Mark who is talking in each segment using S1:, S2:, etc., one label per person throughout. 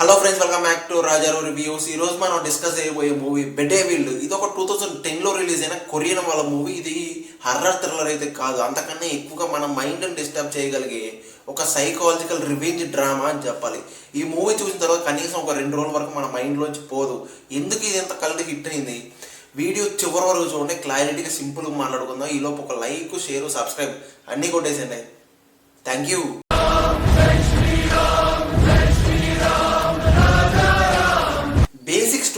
S1: Hello friends welcome back to Rajaru reviews ఈ రోజు మనం డిస్కస్ చేయబోయే మూవీ బెడే వీల్డ్ ఇది ఒక టూ థౌసండ్ టెన్లో రిలీజ్ అయిన కొరియన్ వాళ్ళ మూవీ ఇది హర్రర్ థ్రిల్లర్ అయితే కాదు. అంతకన్నా ఎక్కువగా మన మైండ్ని డిస్టర్బ్ చేయగలిగే ఒక సైకాలజికల్ రివెంజ్ డ్రామా అని చెప్పాలి. ఈ మూవీ చూసిన తర్వాత కనీసం ఒక రెండు రోజుల వరకు మన మైండ్లోంచి పోదు. ఎందుకు ఇది ఎంత కళ్ళు హిట్ అయింది? వీడియో చివరి వరకు చూడండి. క్లారిటీగా సింపుల్గా మాట్లాడుకుందాం. ఈలోపు ఒక లైక్ షేర్ సబ్స్క్రైబ్ అన్నీ కొట్టేసండి థ్యాంక్ యూ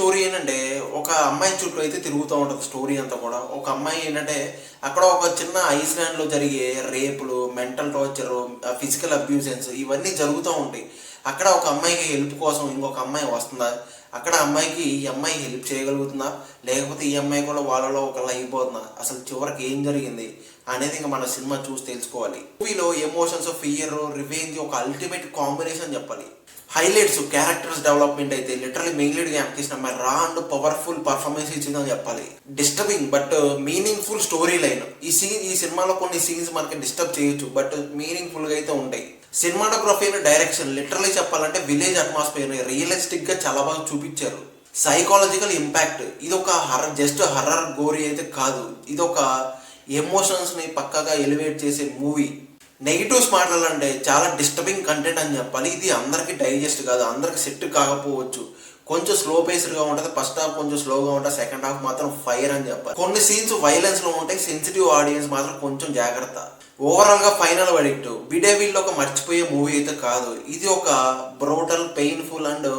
S1: స్టోరీ ఏంటంటే ఒక అమ్మాయి చుట్టూ అయితే తిరుగుతూ ఉంటుంది స్టోరీ అంతా కూడా. ఒక అమ్మాయి ఏంటంటే అక్కడ ఒక చిన్న ఐస్లాండ్లో జరిగే రేపులు మెంటల్ టార్చర్ ఫిజికల్ అబ్యూజెన్స్ ఇవన్నీ జరుగుతూ ఉంటాయి. అక్కడ ఒక అమ్మాయికి హెల్ప్ కోసం ఇంకొక అమ్మాయి వస్తుందా? అక్కడ అమ్మాయికి ఈ అమ్మాయి హెల్ప్ చేయగలుగుతుందా? లేకపోతే ఈ అమ్మాయి కూడా వాళ్ళలో ఒకళ్ళు అయిపోతుందా? అసలు చివరికి ఏం జరిగింది అనేది ఇంకా మన సినిమా చూసి తెలుసుకోవాలి. మూవీలో ఎమోషన్స్ ఫియర్ రివెంజ్ ఒక అల్టిమేట్ కాంబినేషన్ చెప్పాలి. హైలైట్స్ క్యారెక్టర్స్ డెవలప్మెంట్ అయితే లిటరలీ మెయిన్ లీడ్గా తీసిన అమ్మాయి రా అండ్ పవర్ఫుల్ పర్ఫార్మెన్స్ ఇచ్చిందని చెప్పాలి. Disturbing but meaningful story line ఈ సీన్ ఈ సినిమాలో కొన్ని సీన్స్ మనకి డిస్టర్బ్ చేయొచ్చు బట్ మీనింగ్ఫుల్ uh, గా అయితే ఉంటాయి. సినిమాటోగ్రఫీ డైరెక్షన్ లిటరలీ చెప్పాలంటే విలేజ్ అట్మాస్ఫియర్ రియలిస్టిక్గా చాలా బాగా చూపించారు. సైకాలజికల్ ఇంపాక్ట్ ఇది ఒక హర్రర్ జస్ట్ హర్రర్ గోరీ అయితే కాదు. ఇది ఒక ఎమోషన్స్ని పక్కగా ఎలివేట్ చేసే మూవీ నెగిటివ్స్ మాట్లాడాలంటే చాలా డిస్టర్బింగ్ కంటెంట్ అని చెప్పాలి. ఇది అందరికి డైజెస్ట్ కాదు అందరికి సెట్ కాకపోవచ్చు. కొంచెం స్లో పేస్డ్గా ఉంటుంది ఫస్ట్ హాఫ్ కొంచెం స్లోగా ఉంటుంది సెకండ్ హాఫ్ మాత్రం ఫైర్ అని చెప్పాలి. కొన్ని సీన్స్ వైలెన్స్లో ఉంటాయి సెన్సిటివ్ ఆడియన్స్ మాత్రం కొంచెం జాగ్రత్త. ఓవరాల్గా ఫైనల్ వడిక్ట్ బిడేవిల్ ఒక మర్చిపోయే మూవీ అయితే కాదు. ఇది ఒక brutal painful and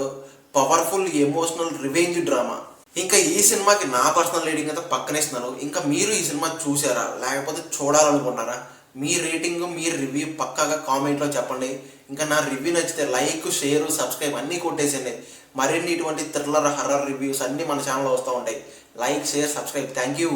S1: powerful emotional revenge drama ఇంకా ఈ సినిమాకి నా పర్సనల్ రేటింగ్ అయితే పక్కనేస్తున్నాను. ఇంకా మీరు ఈ సినిమా చూసారా? లేకపోతే చూడాలనుకున్నారా? మీ రేటింగ్ మీ రివ్యూ పక్కాగా కామెంట్లో చెప్పండి. ఇంకా నా రివ్యూ నచ్చితే లైక్ షేర్ సబ్స్క్రైబ్ అన్నీ కొట్టేసండి మరిన్ని ఇటువంటి థ్రిల్లర్ హర్రర్ రివ్యూస్ అన్నీ మన ఛానల్లో వస్తూ ఉంటాయి. Like share subscribe thank you